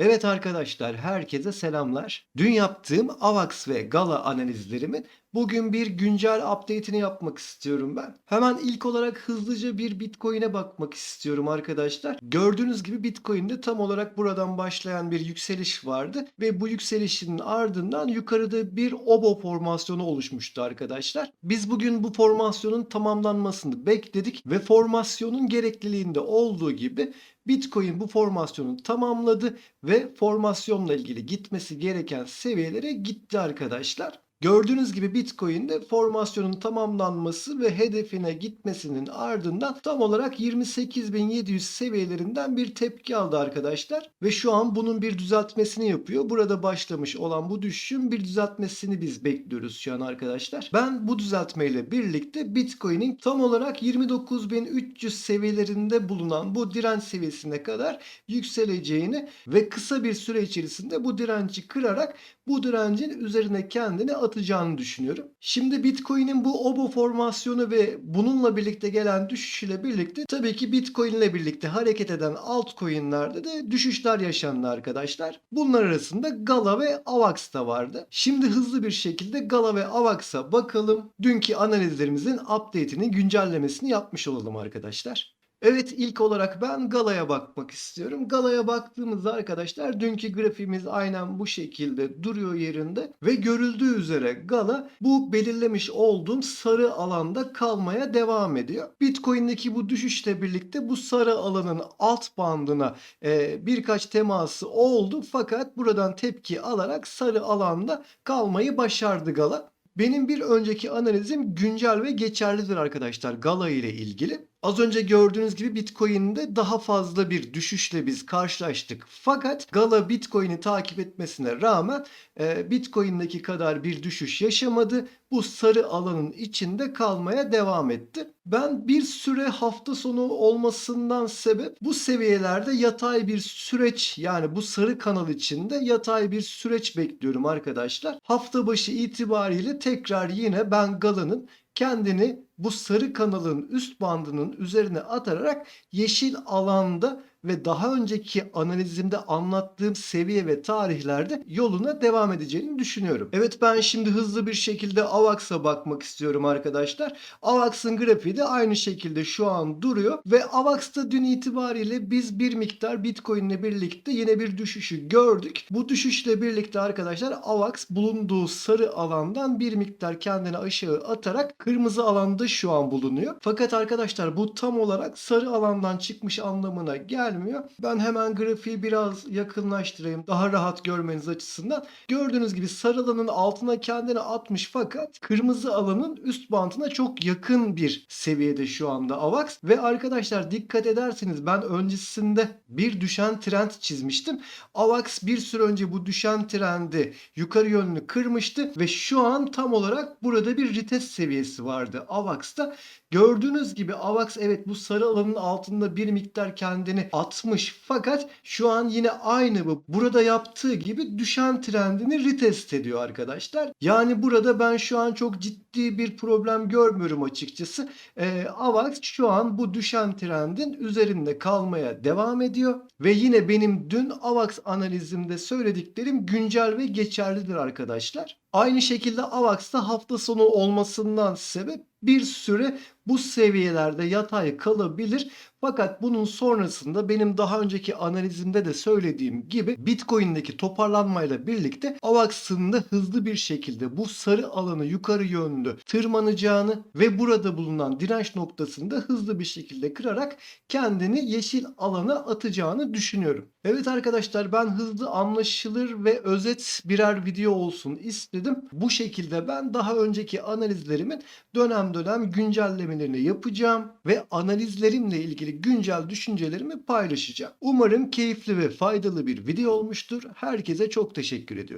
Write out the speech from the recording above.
Evet arkadaşlar, herkese selamlar. Dün yaptığım AVAX ve Gala analizlerimin bugün bir güncel update'ini yapmak istiyorum ben. Hemen ilk olarak hızlıca bir Bitcoin'e bakmak istiyorum arkadaşlar. Gördüğünüz gibi Bitcoin'de tam olarak buradan başlayan bir yükseliş vardı ve bu yükselişin ardından yukarıda bir obo formasyonu oluşmuştu arkadaşlar. Biz bugün bu formasyonun tamamlanmasını bekledik ve formasyonun gerekliliğinde olduğu gibi Bitcoin bu formasyonu tamamladı ve formasyonla ilgili gitmesi gereken seviyelere gitti arkadaşlar. Gördüğünüz gibi Bitcoin'de formasyonun tamamlanması ve hedefine gitmesinin ardından tam olarak 28.700 seviyelerinden bir tepki aldı arkadaşlar. Ve şu an bunun bir düzeltmesini yapıyor. Burada başlamış olan bu düşüşün bir düzeltmesini biz bekliyoruz şu an arkadaşlar. Ben bu düzeltmeyle birlikte Bitcoin'in tam olarak 29.300 seviyelerinde bulunan bu direnç seviyesine kadar yükseleceğini ve kısa bir süre içerisinde bu direnci kırarak bu direncin üzerine kendini atacağını düşünüyorum. Şimdi Bitcoin'in bu obo formasyonu ve bununla birlikte gelen düşüş ile birlikte tabii ki Bitcoin ile birlikte hareket eden altcoin'lerde de düşüşler yaşandı arkadaşlar. Bunlar arasında Gala ve Avax da vardı. Şimdi hızlı bir şekilde Gala ve Avax'a bakalım. Dünkü analizlerimizin update'ini, güncellemesini yapmış olalım arkadaşlar. Evet ilk olarak ben Gala'ya bakmak istiyorum. Gala'ya baktığımızda arkadaşlar dünkü grafiğimiz aynen bu şekilde duruyor yerinde ve görüldüğü üzere Gala bu belirlemiş olduğum sarı alanda kalmaya devam ediyor. Bitcoin'deki bu düşüşle birlikte bu sarı alanın alt bandına e, birkaç teması oldu fakat buradan tepki alarak sarı alanda kalmayı başardı Gala. Benim bir önceki analizim güncel ve geçerlidir arkadaşlar Gala ile ilgili. Az önce gördüğünüz gibi Bitcoin'de daha fazla bir düşüşle biz karşılaştık. Fakat Gala Bitcoin'i takip etmesine rağmen e, Bitcoin'deki kadar bir düşüş yaşamadı. Bu sarı alanın içinde kalmaya devam etti. Ben bir süre hafta sonu olmasından sebep bu seviyelerde yatay bir süreç yani bu sarı kanal içinde yatay bir süreç bekliyorum arkadaşlar. Hafta başı itibariyle tekrar yine ben Gala'nın kendini bu sarı kanalın üst bandının üzerine atarak yeşil alanda ve daha önceki analizimde anlattığım seviye ve tarihlerde yoluna devam edeceğini düşünüyorum. Evet ben şimdi hızlı bir şekilde AVAX'a bakmak istiyorum arkadaşlar. AVAX'ın grafiği de aynı şekilde şu an duruyor ve AVAX'ta dün itibariyle biz bir miktar Bitcoin ile birlikte yine bir düşüşü gördük. Bu düşüşle birlikte arkadaşlar AVAX bulunduğu sarı alandan bir miktar kendini aşağı atarak kırmızı alanda şu an bulunuyor. Fakat arkadaşlar bu tam olarak sarı alandan çıkmış anlamına gelmiyor. Ben hemen grafiği biraz yakınlaştırayım daha rahat görmeniz açısından. Gördüğünüz gibi sarı alanın altına kendini atmış fakat kırmızı alanın üst bantına çok yakın bir seviyede şu anda AVAX. Ve arkadaşlar dikkat ederseniz ben öncesinde bir düşen trend çizmiştim. AVAX bir süre önce bu düşen trendi yukarı yönlü kırmıştı ve şu an tam olarak burada bir retest seviyesi vardı AVAX'ta. Gördüğünüz gibi AVAX evet bu sarı alanın altında bir miktar kendini atmış fakat şu an yine aynı bu. Burada yaptığı gibi düşen trendini retest ediyor arkadaşlar. Yani burada ben şu an çok ciddi bir problem görmüyorum açıkçası. Ee, AVAX şu an bu düşen trendin üzerinde kalmaya devam ediyor. Ve yine benim dün AVAX analizimde söylediklerim güncel ve geçerlidir arkadaşlar. Aynı şekilde AVAX'ta hafta sonu olmasından sebep bir süre bu seviyelerde yatay kalabilir. Fakat bunun sonrasında benim daha önceki analizimde de söylediğim gibi Bitcoin'deki toparlanmayla birlikte AVAX'ın da hızlı bir şekilde bu sarı alanı yukarı yönlü tırmanacağını ve burada bulunan direnç noktasında hızlı bir şekilde kırarak kendini yeşil alana atacağını düşünüyorum. Evet arkadaşlar ben hızlı anlaşılır ve özet birer video olsun istedim. Bu şekilde ben daha önceki analizlerimin dönem dönem güncellemelerini yapacağım ve analizlerimle ilgili güncel düşüncelerimi paylaşacağım. Umarım keyifli ve faydalı bir video olmuştur. Herkese çok teşekkür ediyorum.